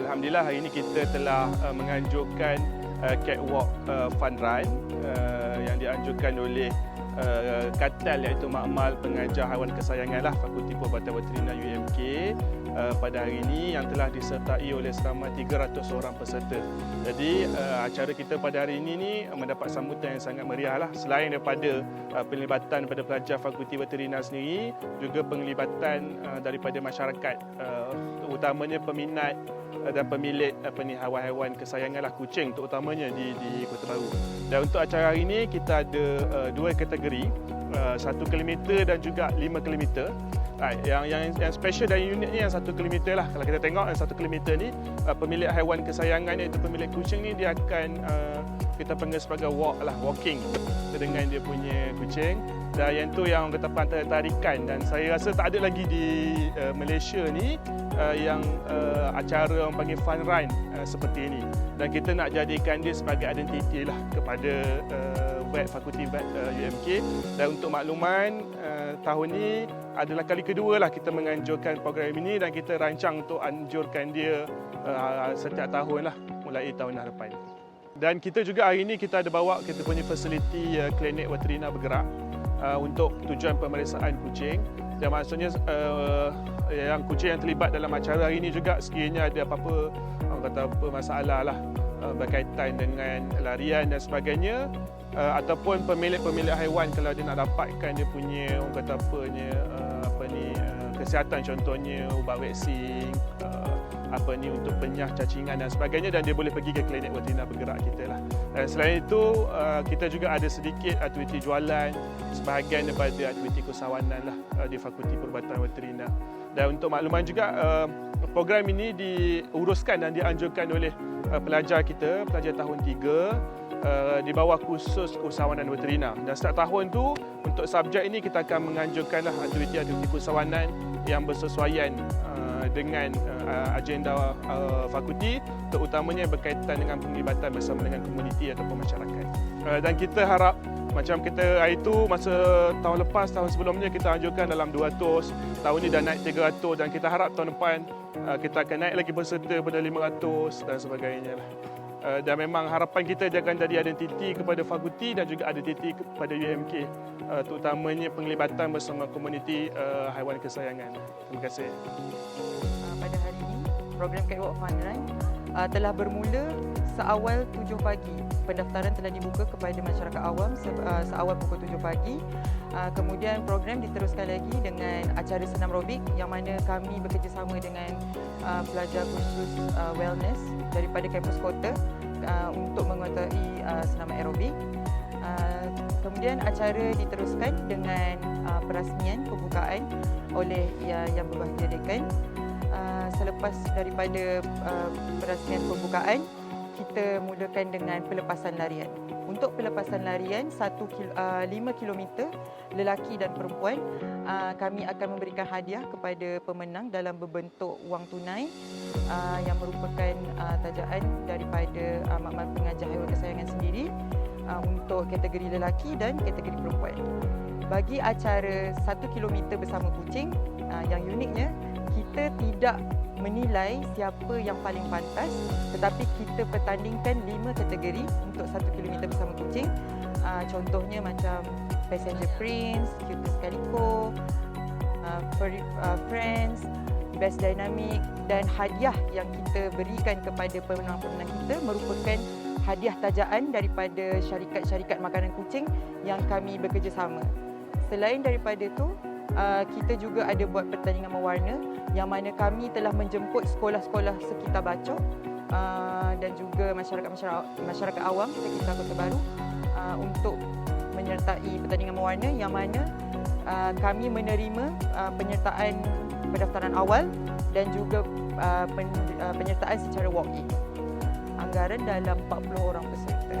Alhamdulillah hari ini kita telah uh, menganjurkan uh, catwalk uh, fun run uh, yang dianjurkan oleh uh, Katal iaitu Makmal Pengajar Haiwan Kesayangan lah Fakulti Perubatan Veterina UMK uh, pada hari ini yang telah disertai oleh selama 300 orang peserta. Jadi uh, acara kita pada hari ini ni mendapat sambutan yang sangat meriah lah selain daripada uh, penglibatan pada pelajar Fakulti Veterina sendiri juga penglibatan uh, daripada masyarakat uh, utamanya peminat dan pemilik apa ni haiwan-haiwan kesayangan lah kucing terutamanya di di Kota Baru. Dan untuk acara hari ini kita ada uh, dua kategori, uh, satu kilometer dan juga lima kilometer. Ha, yang yang yang special dan unik ni yang satu kilometer lah. Kalau kita tengok yang satu kilometer ni uh, pemilik haiwan kesayangan iaitu pemilik kucing ni dia akan uh, kita panggil sebagai walk lah walking. Dengan dia punya kucing. Dan yang tu yang kata pantai tarikan dan saya rasa tak ada lagi di uh, Malaysia ni uh, yang uh, acara orang panggil fun run uh, seperti ini. Dan kita nak jadikan dia sebagai identiti lah kepada uh, vet fakulti vet uh, UMK dan untuk makluman uh, tahun ni adalah kali kedua lah kita menganjurkan program ini. Dan kita rancang untuk anjurkan dia uh, setiap tahun lah mulai tahun hadapan. Dan kita juga hari ini kita ada bawa kita punya fasiliti uh, klinik veterina bergerak uh, untuk tujuan pemeriksaan kucing. Dan maksudnya uh, yang kucing yang terlibat dalam acara hari ini juga sekiranya ada apa-apa orang kata apa masalah lah uh, berkaitan dengan larian dan sebagainya uh, ataupun pemilik-pemilik haiwan kalau dia nak dapatkan dia punya orang kata apanya uh, apa ni uh, kesihatan contohnya ubat vaksin uh, apa ni untuk penyah cacingan dan sebagainya dan dia boleh pergi ke klinik veterina bergerak kita lah. Dan selain itu uh, kita juga ada sedikit aktiviti jualan sebahagian daripada aktiviti kesawanan lah uh, di Fakulti Perubatan Veterina. Dan untuk makluman juga uh, program ini diuruskan dan dianjurkan oleh uh, pelajar kita, pelajar tahun 3 Uh, di bawah khusus usahawanan veterina. Dan setiap tahun tu untuk subjek ini kita akan menganjurkanlah aktiviti-aktiviti usahawanan yang bersesuaian dengan uh, agenda uh, fakulti terutamanya berkaitan dengan penglibatan bersama dengan komuniti ataupun masyarakat. Uh, dan kita harap macam kita hari itu masa tahun lepas tahun sebelumnya kita anjurkan dalam 200 tahun ini dah naik 300 dan kita harap tahun depan uh, kita akan naik lagi peserta pada 500 dan sebagainya lah. Uh, dan memang harapan kita dia akan jadi identiti kepada fakulti dan juga identiti kepada UMK uh, terutamanya penglibatan bersama komuniti uh, haiwan kesayangan. Terima kasih. Pada hari ini program Catwalk Fun Run uh, telah bermula seawal 7 pagi. Pendaftaran telah dibuka kepada masyarakat awam se uh, seawal pukul 7 pagi. Uh, kemudian program diteruskan lagi dengan acara senam aerobik yang mana kami bekerjasama dengan uh, pelajar khusus uh, wellness daripada kampus kota uh, untuk menguasai uh, senam aerobik. Uh, kemudian acara diteruskan dengan uh, perasmian pembukaan oleh uh, yang berbahagia dekan. Uh, selepas daripada uh, perasmian pembukaan, kita mulakan dengan pelepasan larian. Untuk pelepasan larian 1 kil, uh, 5 km lelaki dan perempuan, uh, kami akan memberikan hadiah kepada pemenang dalam berbentuk wang tunai uh, yang merupakan tajaan daripada makmal pengajar haiwan kesayangan sendiri untuk kategori lelaki dan kategori perempuan. Bagi acara 1 km bersama kucing, yang uniknya kita tidak menilai siapa yang paling pantas tetapi kita pertandingkan lima kategori untuk satu kilometer bersama kucing. Uh, contohnya macam Passenger Prince, Cutest Calico, uh, uh, Friends, Best Dynamic dan hadiah yang kita berikan kepada pemenang-pemenang kita merupakan hadiah tajaan daripada syarikat-syarikat makanan kucing yang kami bekerjasama. Selain daripada itu, uh, kita juga ada buat pertandingan mewarna yang mana kami telah menjemput sekolah-sekolah sekitar Bacok uh, dan juga masyarakat-masyarakat masyarakat awam sekitar Kota Baru uh, untuk menyertai pertandingan mewarna yang mana uh, kami menerima uh, penyertaan pendaftaran awal dan juga uh, pen, uh, penyertaan secara walk-in. Anggaran dalam 40 orang peserta.